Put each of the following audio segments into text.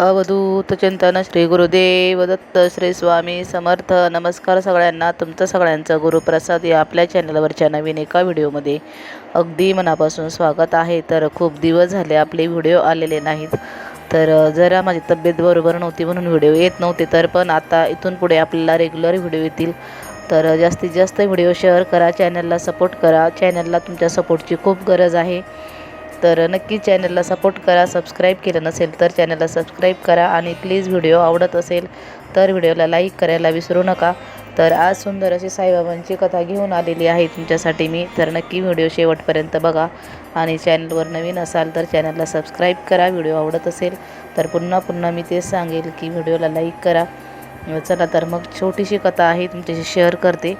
अवधूत चिंतन श्री गुरुदेव दत्त श्री स्वामी समर्थ. नमस्कार सगळ्यांना. तुमचं सगळ्यांचं गुरुप्रसाद या आपल्या चॅनलवरच्या नवीन एका व्हिडिओमध्ये अगदी मनापासून स्वागत आहे. तर खूप दिवस झाले आपले व्हिडिओ आलेले नाहीत. तर जरा माझी तब्येत बरोबर नव्हती म्हणून व्हिडिओ येत नव्हते. तर पण आता इथून पुढे आपल्याला रेग्युलर व्हिडिओ येतील. तर जास्तीत जास्त व्हिडिओ शेअर करा चॅनलला सपोर्ट करा. चॅनलला तुमच्या सपोर्टची खूप गरज आहे. तर नक्की चॅनलला सपोर्ट करा सबस्क्राईब केलं नसेल तर चॅनलला सबस्क्राईब करा आणि प्लीज व्हिडिओ आवडत असेल तर व्हिडिओला लाईक करायला विसरू नका. तर आज सुंदर अशी साईबाबांची कथा घेऊन आलेली आहे तुमच्यासाठी मी. तर नक्की व्हिडिओ शेवटपर्यंत बघा आणि चॅनलवर नवीन असाल तर चॅनलला सबस्क्राईब करा व्हिडिओ आवडत असेल तर पुन्हा पुन्हा मी तेच सांगेल की व्हिडिओला लाईक करा. चला तर मग छोटीशी कथा आहे तुमच्याशी शेअर करते.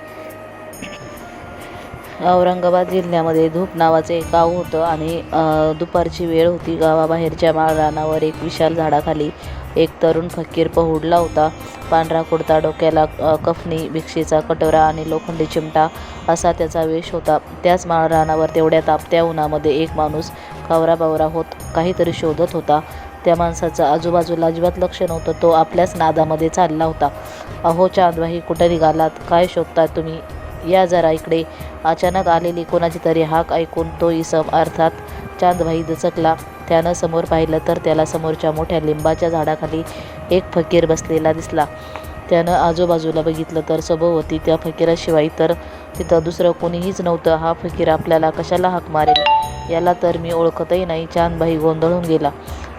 औरंगाबाद जिल्ह्यामध्ये धूप नावाचं एक गाव होतं आणि दुपारची वेळ होती गावाबाहेरच्या माळरानावर एक विशाल झाडाखाली एक तरुण फकीर पहुडला होता. पांढरा कुडता डोक्याला कफनी भिक्षेचा कटोरा आणि लोखंडी चिमटा असा त्याचा वेश होता. त्याच माळ रानावर तेवढ्या तापत्या उन्हामध्ये एक माणूस कावराबावरा होत काहीतरी शोधत होता. त्या माणसाचं आजूबाजूला अजिबात लक्ष नव्हतं. तो आपल्याच नादामध्ये चालला होता. अहो चांदवाही कुठं निघालात? काय शोधता तुम्ही? या जरा इकडे. अचानक आलेली कोणाची तरी हाक ऐकून तो इसम अर्थात चांदभाई दचकला. त्यानं समोर पाहिलं तर त्याला समोरच्या मोठ्या लिंबाच्या झाडाखाली एक फकीर बसलेला दिसला. त्यानं आजूबाजूला बघितलं तर सभोवती त्या फकीराशिवाय तर तिथं दुसरं कोणीहीच नव्हतं. हा फकीर आपल्याला कशाला हाक मारेल? याला तर मी ओळखतही नाही. चांदबाई गोंधळून गेला.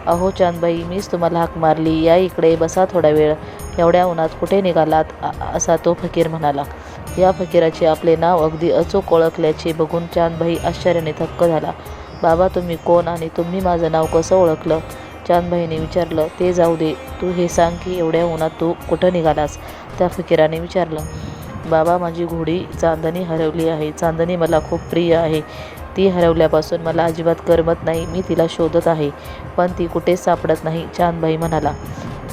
अहो चांदबाई मीच तुम्हाला हाक मारली. या इकडे बसा थोडा वेळ. एवढ्या उन्हात कुठे निघालात? असा तो फकीर म्हणाला. या फकीराचे आपले नाव अगदी अचूक ओळखल्याचे बघून चांदभाई आश्चर्याने थक्क झाला. बाबा तुम्ही कोण आणि तुम्ही माझं नाव कसं ओळखलं? चांदबाईने विचारलं. ते जाऊ दे. तू हे सांग की एवढ्या उन्हात तू कुठं निघालास? त्या फकीराने विचारलं. बाबा माझी घोडी चांदणी हरवली आहे. चांदणी मला खूप प्रिय आहे. ती हरवल्यापासून मला अजिबात करमत नाही. मी तिला शोधत आहे पण ती कुठेच सापडत नाही. चांदबाई म्हणाला.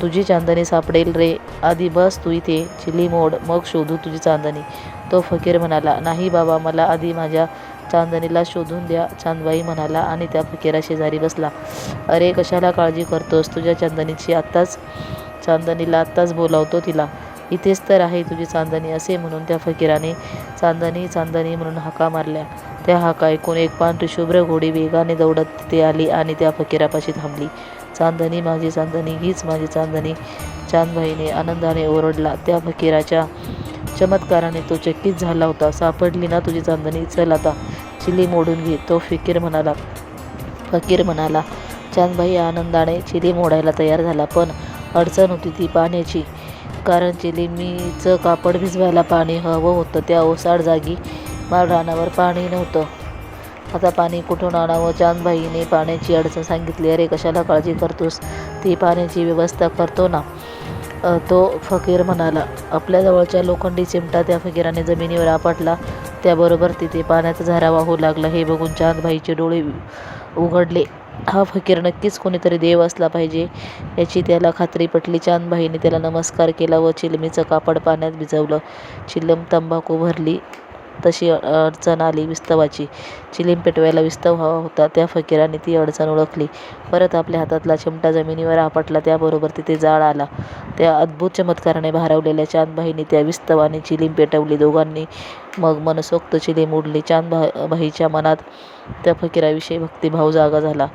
तुझी चांदणी सापडेल रे. आधी बस तू इथे चिली मोड मग शोधू तुझी चांदणी. तो फकीर म्हणाला नाही बाबा मला आधी माझ्या चांदणीला शोधून द्या चांदबाई म्हणाला आणि त्या फकीरा शेजारी बसला. अरे कशाला काळजी करतोस? तुझ्या चांदणीची आत्ताच चांदणीला आत्ताच बोलावतो तिला. इथेच तर आहे तुझी चांदणी असे म्हणून त्या फकीराने चांदणी चांदणी म्हणून हाका मारल्या. त्या हाका ऐकून एक पांढरी शुभ्र घोडी वेगाने दौडत तिथे आली आणि त्या फकीरापाशी थांबली. चांदणी माझी चांदणी हीच माझी चांदणी. चांदबाईने आनंदाने ओरडला. त्या फकीराच्या चमत्काराने तो चकित झाला होता. सापडली ना तुझी चांदणी? चल आता चिली मोडून घे. तो फकीर म्हणाला. फकीर म्हणाला चांदबाई आनंदाने चिली मोडायला तयार झाला पण अडचण होती ती पाण्याची. कारण चिलिमीचं कापड भिजवायला पाणी हवं होतं. त्या ओसाड जागी माळ रानावर पाणी नव्हतं. आता पाणी कुठून आणावं? चांदबाईने पाण्याची अडचण सांगितली. अरे कशाला काळजी करतोस? ती पाण्याची व्यवस्था करतो ना. तो फकीर म्हणाला आपल्याजवळच्या लोखंडी चिमटा त्या फकीराने जमिनीवर आपटला. त्याबरोबर तिथे पाण्याचा झरा वाहू लागला. हे बघून चांदभाईचे डोळे उघडले. हा फकीर नक्कीच कोणीतरी देव असला पाहिजे. याची त्याला खात्री पटली. चांदबाईने त्याला नमस्कार केला व चिलमीचं कापड पाण्यात भिजवलं. चिलम तंबाखू भरली. तशी अडचण आली विस्तवाची. चिलीम पेटवायला विस्तव हवा होता. त्या फकीराने ती अडचण ओळखली. परत आपल्या हातातला चिमटा जमिनीवर आपटला त्याबरोबर तिथे जाळ आला. त्या अद्भुत चमत्काराने भारावलेल्या चांदबाईने त्या विस्तवाने चिलीम पेटवली. दोघांनी मग मनसोक्त चिलीम उडली चांदबा भाईच्या मनात त्या फकीराविषयी भक्तिभाव जागा झाला.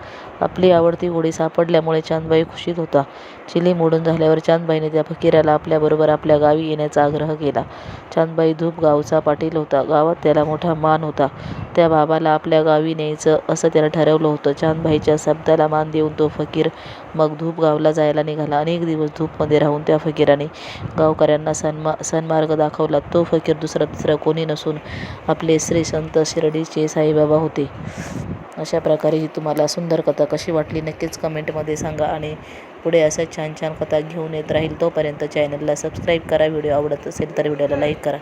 आपली आवडती गोडी सापडल्यामुळे चांदबाई खुशीत होता. चिली मोडून झाल्यावर चांदबाईने त्या फकीराला आपल्याबरोबर आपल्या गावी येण्याचा आग्रह केला. चांदबाई धूप गावचा पाटील होता. गावात त्याला मोठा मान होता. त्या बाबाला आपल्या गावी न्यायचं असं त्यानं ठरवलं होतं. चांदबाईच्या शब्दाला मान देऊन तो फकीर मग धूप गावला जायला निघाला. अनेक दिवस धूपमध्ये राहून त्या फकीराने गावकऱ्यांना सन्मा सन्मार्ग दाखवला. तो फकीर दुसरा तिसरा कोणी नसून आपले श्री संत शिर्डीचे साईबाबा होते. अशा प्रकारे ही तुम्हाला सुंदर कथा कशी वाटली नक्कीच कमेंटमध्ये सांगा आणि पुढे असं छान छान कथा घेऊन येत राहील तोपर्यंत चॅनलला सबस्क्राईब करा. व्हिडिओ आवडत असेल तर व्हिडिओला लाईक करा.